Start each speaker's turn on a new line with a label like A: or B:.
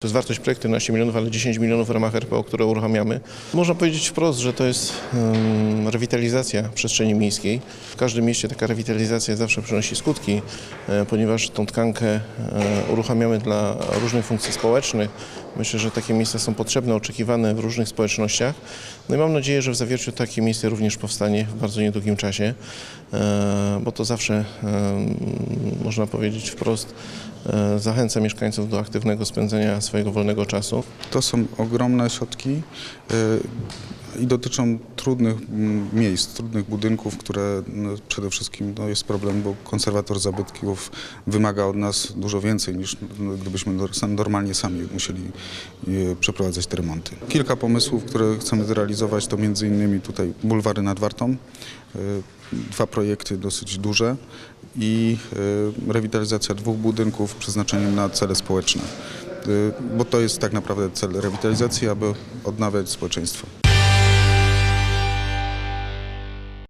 A: To jest wartość projektu 11 milionów, ale 10 milionów w ramach RPO, które uruchamiamy. Można powiedzieć wprost, że to jest em, rewitalizacja przestrzeni miejskiej. W każdym mieście taka rewitalizacja zawsze przynosi skutki, e, ponieważ tą tkankę e, uruchamiamy dla różnych funkcji społecznych. Myślę, że takie miejsca są potrzebne, oczekiwane w różnych społecznościach. No i mam nadzieję, że w Zawierciu takie miejsce również powstanie w bardzo niedługim czasie, e, bo to zawsze, em, można powiedzieć wprost, e, zachęca mieszkańców do aktywnego spędzenia swojego wolnego czasu.
B: To są ogromne środki y, i dotyczą trudnych mm, miejsc, trudnych budynków, które no, przede wszystkim no, jest problem, bo konserwator zabytków wymaga od nas dużo więcej niż no, gdybyśmy normalnie sami musieli y, przeprowadzać te remonty. Kilka pomysłów, które chcemy zrealizować to między innymi tutaj bulwary nad Wartą, y, dwa projekty dosyć duże i y, rewitalizacja dwóch budynków przeznaczeniem na cele społeczne. Bo to jest tak naprawdę cel rewitalizacji, aby odnawiać społeczeństwo.